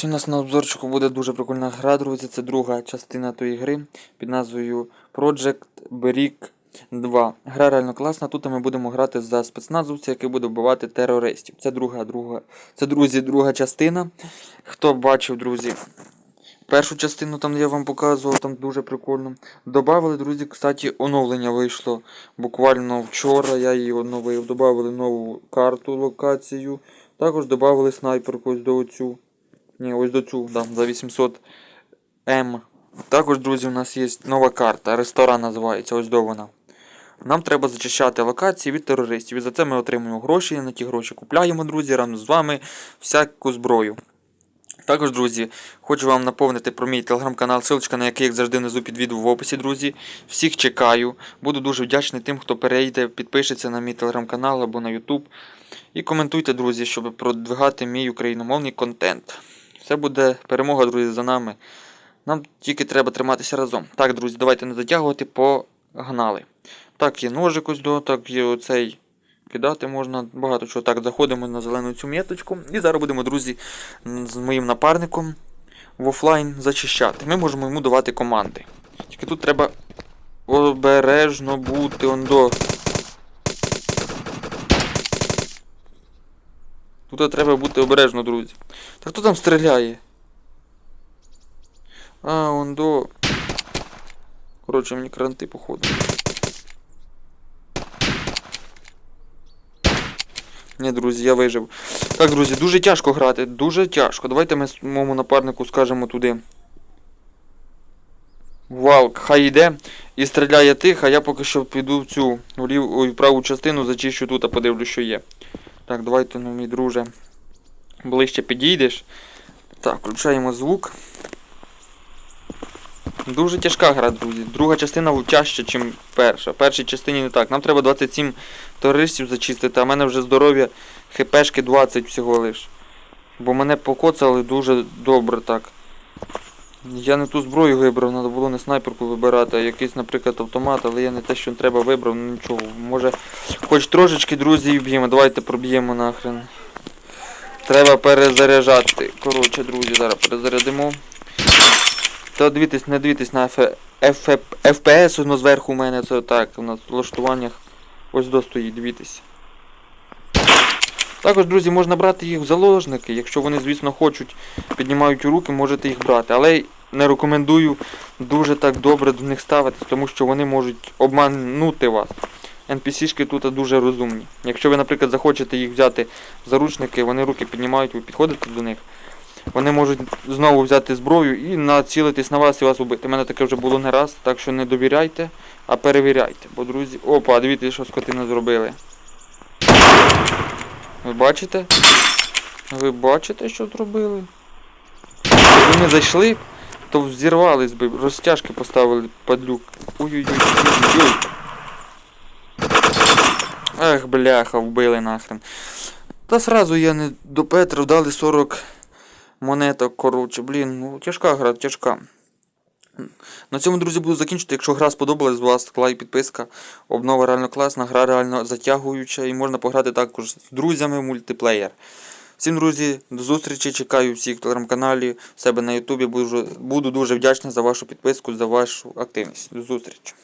Це у нас на обзорчику буде дуже прикольна гра, друзі. Це друга частина тої гри під назвою Project Brick 2. Гра реально класна. Тут ми будемо грати за спецназовця, який буде вбивати терористів. Це друга, друга. Це, друзі, друга частина. Хто бачив, друзі, першу частину там я вам показував, там дуже прикольно. Добавили, друзі, кстати, оновлення вийшло буквально вчора. Я її оновив. Добавили нову карту, локацію. Також додали снайперку ось до оцю. Ні, ось до цю, да, за 800 М. Також, друзі, у нас є нова карта. Ресторан називається, ось до вона. Нам треба зачищати локації від терористів. І за це ми отримуємо гроші. На ті гроші купляємо, друзі, разом з вами всяку зброю. Також, друзі, хочу вам наповнити про мій телеграм-канал, ссылочка на який, як завжди, внизу під відео в описі, друзі. Всіх чекаю. Буду дуже вдячний тим, хто перейде, підпишеться на мій телеграм-канал або на YouTube. І коментуйте, друзі, щоб продвигати мій україномовний контент. Все буде перемога, друзі, за нами. Нам тільки треба триматися разом. Так, друзі, давайте не затягувати, погнали. Так, є ножик ось до, так є оцей. Кидати можна багато чого. Так, заходимо на зелену цю меточку. І зараз будемо, друзі, з моїм напарником в офлайн зачищати. Ми можемо йому давати команди. Тільки тут треба обережно бути ондо. Тут треба бути обережно, друзі. Так хто там стріляє? А, ондо. Коротше, мені кранти, походу. Ні, друзі, я вижив. Так, друзі, дуже тяжко грати, дуже тяжко. Давайте ми моєму напарнику скажемо туди. Валк, хай йде і стріляє тих, а я поки що піду в цю в праву частину зачищу тут, а подивлю, що є. Так, давайте, ну, мій друже. Ближче підійдеш. Так, включаємо звук. Дуже тяжка гра, друзі. Друга частина тяжча, ніж перша. В першій частині не так. Нам треба 27 терористів зачистити, а в мене вже здоров'я хпшки 20 всього лиш. Бо мене покоцали дуже добре так. Я не ту зброю вибрав, треба було не снайперку вибирати, а якийсь, наприклад, автомат, але я не те, що треба вибрав, ну нічого. Може, хоч трошечки, друзі, вб'ємо. Давайте проб'ємо нахрен. Треба перезаряджати. Коротше, друзі, зараз перезарядимо. Та дивіться, не дивіться на. FPS, воно зверху у мене це так, в влаштуваннях ось до стоїть, дивіться. Також, друзі, можна брати їх в заложники, якщо вони, звісно, хочуть, піднімають руки, можете їх брати. Але не рекомендую дуже так добре до них ставитись, тому що вони можуть обманути вас. NPC-шки тут дуже розумні. Якщо ви, наприклад, захочете їх взяти в заручники, вони руки піднімають, ви підходите до них. Вони можуть знову взяти зброю і націлитись на вас і вас убити. У мене таке вже було не раз, так що не довіряйте, а перевіряйте. Бо, друзі... Опа, дивіться, що скотини зробили. Ви бачите? Ви бачите, що зробили? Якби Вони зайшли, то взірвались би, розтяжки поставили падлюк. Ой-ой-ой. Ах, бляха, вбили нахрен. Та сразу я не до Петра дали 40 монеток, коротше, блін, ну тяжка гра, тяжка. На цьому, друзі, буду закінчити. Якщо гра сподобалась, з вас лайк, підписка. Обнова реально класна, гра реально затягуюча і можна пограти також з друзями в мультиплеєр. Всім, друзі, до зустрічі. Чекаю всіх в телеграм-каналі, в себе на Ютубі. Буду, буду дуже вдячний за вашу підписку, за вашу активність. До зустрічі.